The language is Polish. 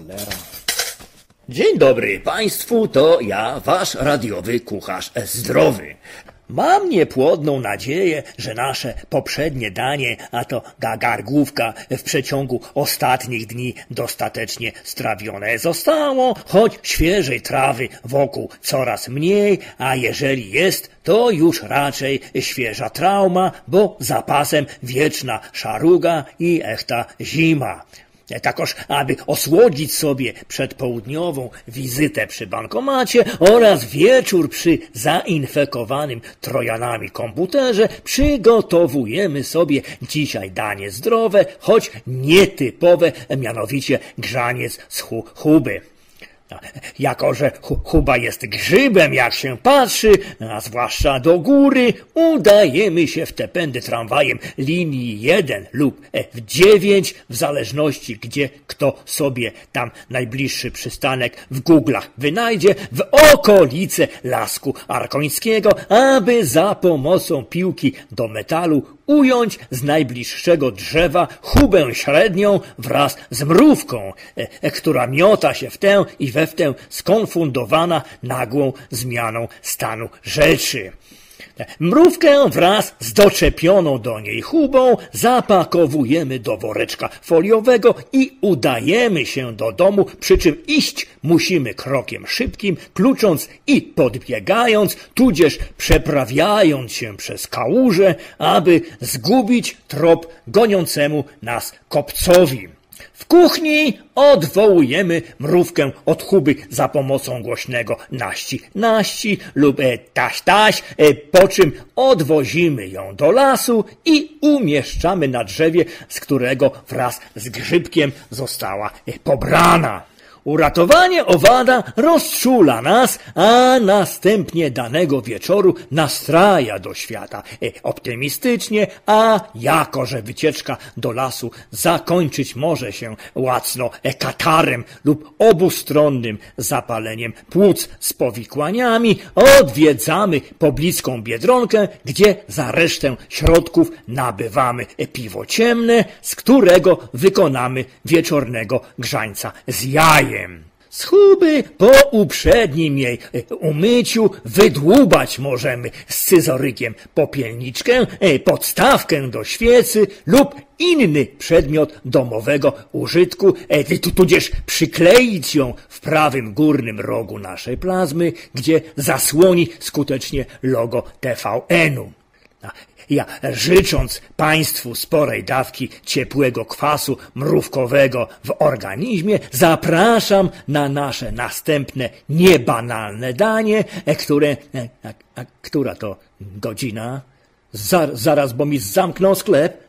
Cholera. Dzień dobry państwu, to ja, wasz radiowy kucharz zdrowy. Mam niepłodną nadzieję, że nasze poprzednie danie, a to gagargłówka w przeciągu ostatnich dni dostatecznie strawione zostało, choć świeżej trawy wokół coraz mniej, a jeżeli jest, to już raczej świeża trauma, bo zapasem wieczna szaruga i echta zima. Takoż, aby osłodzić sobie przedpołudniową wizytę przy bankomacie oraz wieczór przy zainfekowanym trojanami komputerze, przygotowujemy sobie dzisiaj danie zdrowe, choć nietypowe, mianowicie grzaniec z hu huby. Jako, że Huba jest grzybem, jak się patrzy, a zwłaszcza do góry, udajemy się w te pędy tramwajem linii 1 lub F9, w zależności gdzie kto sobie tam najbliższy przystanek w Google'ach wynajdzie, w okolice Lasku Arkońskiego, aby za pomocą piłki do metalu ująć z najbliższego drzewa Hubę średnią wraz z mrówką, e, która miota się w tę i we w tę skonfundowana nagłą zmianą stanu rzeczy. Mrówkę wraz z doczepioną do niej chubą zapakowujemy do woreczka foliowego i udajemy się do domu, przy czym iść musimy krokiem szybkim, klucząc i podbiegając, tudzież przeprawiając się przez kałuże, aby zgubić trop goniącemu nas kopcowi. W kuchni odwołujemy mrówkę od chuby za pomocą głośnego naści naści lub e, taś taś, e, po czym odwozimy ją do lasu i umieszczamy na drzewie, z którego wraz z grzybkiem została e, pobrana. Uratowanie owada rozczula nas, a następnie danego wieczoru nastraja do świata. E, optymistycznie, a jako, że wycieczka do lasu zakończyć może się łacno katarem lub obustronnym zapaleniem płuc z powikłaniami, odwiedzamy pobliską Biedronkę, gdzie za resztę środków nabywamy piwo ciemne, z którego wykonamy wieczornego grzańca z jajem. Schuby po uprzednim jej e, umyciu wydłubać możemy scyzorykiem popielniczkę, e, podstawkę do świecy lub inny przedmiot domowego użytku, e, tudzież przykleić ją w prawym górnym rogu naszej plazmy, gdzie zasłoni skutecznie logo TVN-u. Ja, życząc Państwu sporej dawki ciepłego kwasu mrówkowego w organizmie, zapraszam na nasze następne niebanalne danie, e, które... E, a, a która to godzina? Zar, zaraz, bo mi zamknął sklep.